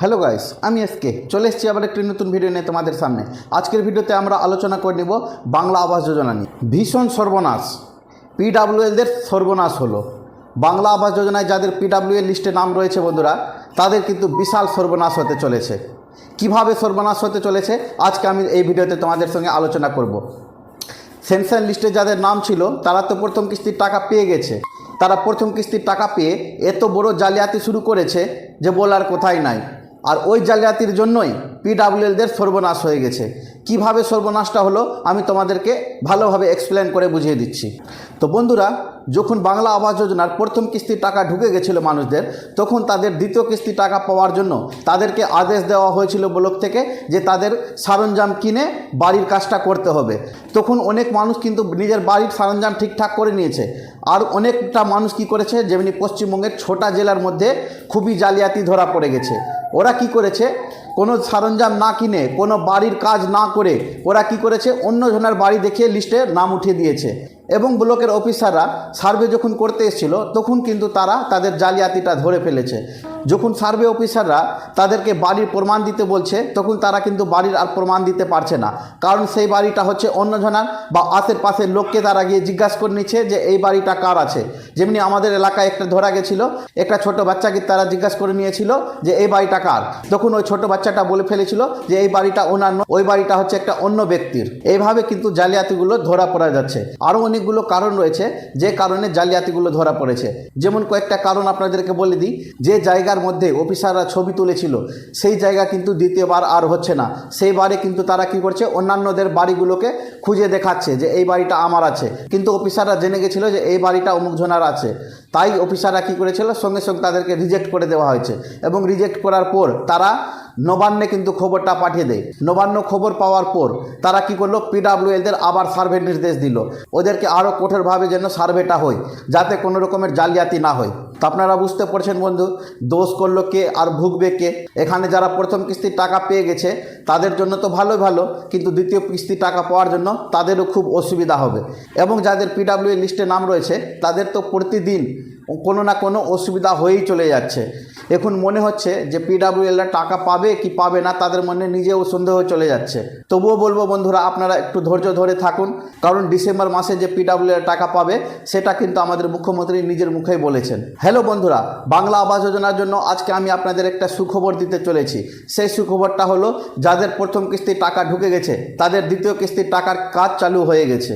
Hello guys আমি SK চলে এসেছি আবার একটি নতুন ভিডিও নিয়ে তোমাদের সামনে। আজকের ভিডিওতে আমরা আলোচনা করে নেব বাংলা আবাস যোজনা নিয়ে। ভীষণ সর্বনাশ। পিডাব্লিউএলদের সর্বনাশ হলো। বাংলা আবাস যোজনায় যাদের পিডাব্লিউএল লিস্টে নাম রয়েছে বন্ধুরা, তাদের কিন্তু বিশাল সর্বনাশ হতে চলেছে। কীভাবে সর্বনাশ হতে চলেছে? আজকে আমি এই ভিডিওতে তোমাদের সঙ্গে আলোচনা করব। সেন্সার লিস্টে যাদের নাম ছিল, তারা তো প্রথম কিস্তির টাকা পেয়ে গেছে। তারা প্রথম কিস্তির টাকা পেয়ে এত বড় জালিয়াতি শুরু করেছে যে বলার কোথায় নাই। আর ওই জালিয়াতির জন্যই পিডাব্লিউএলদের সর্বনাশ হয়ে গেছে। কীভাবে সর্বনাশটা হলো আমি তোমাদেরকে ভালোভাবে এক্সপ্লেন করে বুঝিয়ে দিচ্ছি। তো বন্ধুরা, যখন বাংলা আবাস যোজনার প্রথম কিস্তির টাকা ঢুকে গেছিল মানুষদের, তখন তাদের দ্বিতীয় কিস্তি টাকা পাওয়ার জন্য তাদেরকে আদেশ দেওয়া হয়েছিল ব্লক থেকে যে তাদের সরঞ্জাম কিনে বাড়ির কাজটা করতে হবে। তখন অনেক মানুষ কিন্তু নিজের বাড়ির সরঞ্জাম ঠিকঠাক করে নিয়েছে। আর অনেকটা মানুষ কি করেছে, যেমনি পশ্চিমবঙ্গের ছোটা জেলার মধ্যে খুবই জালিয়াতি ধরা পড়ে গেছে। ওরা কি করেছে? কোনো সরঞ্জাম না কিনে, কোনো বাড়ির কাজ না করে ওরা কি করেছে? অন্যজনের বাড়ি দেখিয়ে লিস্টে নাম উঠিয়ে দিয়েছে। এবং ব্লকের অফিসাররা সার্ভে যখন করতে এসেছিল, তখন কিন্তু তারা তাদের জালিয়াতিটা ধরে ফেলেছে। যখন সার্ভে অফিসাররা তাদেরকে বাড়ির প্রমাণ দিতে বলছে, তখন তারা কিন্তু বাড়ির আর প্রমাণ দিতে পারছে না। কারণ সেই বাড়িটা হচ্ছে অন্য জনার বা আশেপাশের লোককে তারা গিয়ে জিজ্ঞাসা করে নিচ্ছে যে, এই বাড়িটা কার আছে? যেমনি আমাদের এলাকায় একটা ধরা গেছিল, একটা ছোট বাচ্চাকে তারা জিজ্ঞাসা করে নিয়েছিল যে, এই বাড়িটা কার? তখন ওই ছোট বাচ্চাটা বলে ফেলেছিল যে, এই বাড়িটা ওনার ওই বাড়িটা হচ্ছে একটা অন্য ব্যক্তির। এইভাবে কিন্তু জালিয়াতিগুলো ধরা পড়া যাচ্ছে। আরও অনেকগুলো কারণ রয়েছে, যে কারণে জালিয়াতিগুলো ধরা পড়েছে। যেমন কয়েকটা কারণ আপনাদেরকে বলে দিই, যে জায়গার মধ্যে অফিসাররা ছবি তুলেছিল, সেই জায়গা কিন্তু দ্বিতীয়বার আর হচ্ছে না। সেই বারে কিন্তু তারা কি করছে, অন্যান্যদের বাড়িগুলোকে খুঁজে দেখাচ্ছে যে এই বাড়িটা আমার আছে। কিন্তু অফিসাররা জেনে গেছিল যে এই বাড়িটা অমুক জনার আছে। তাই অফিসাররা কি করেছিল, সঙ্গে সঙ্গে তাদেরকে রিজেক্ট করে দেওয়া হয়েছে। এবং রিজেক্ট করার পর তারা নবান্নে কিন্তু খবরটা পাঠিয়ে দেয়। নবান্ন খবর পাওয়ার পর তারা কি করল? পিডাব্লিউএলদের আবার সার্ভে নির্দেশ দিল। ওদেরকে আরও কঠোরভাবে যেন সার্ভেটা হয়, যাতে কোনো রকমের জালিয়াতি না হয়। তো আপনারা বুঝতে পারছেন বন্ধু, দোষ করল কে আর ভুগবে কে? এখানে যারা প্রথম কিস্তির টাকা পেয়ে গেছে, তাদের জন্য তো ভালো ভালো, কিন্তু দ্বিতীয় কিস্তির টাকা পাওয়ার জন্য তাদেরও খুব অসুবিধা হবে। এবং যাদের পিডাব্লিউ লিস্টে নাম রয়েছে, তাদের তো প্রতিদিন কোনো না কোনো অসুবিধা হয়েই চলে যাচ্ছে। এখন মনে হচ্ছে যে পিডাব্লিউএলরা টাকা পাবে কি পাবে না, তাদের মনে নিজেও সন্দেহ চলে যাচ্ছে। তবুও বলব বন্ধুরা, আপনারা একটু ধৈর্য ধরে থাকুন, কারণ ডিসেম্বর মাসে যে পিডাব্লিউএল টাকা পাবে, সেটা কিন্তু আমাদের মুখ্যমন্ত্রী নিজের মুখেই বলেছেন। হ্যালো বন্ধুরা, বাংলা আবাস যোজনার জন্য আজকে আমি আপনাদের একটা সুখবর দিতে চলেছি। সেই সুখবরটা হলো, যাদের প্রথম কিস্তির টাকা ঢুকে গেছে, তাদের দ্বিতীয় কিস্তির টাকার কাজ চালু হয়ে গেছে।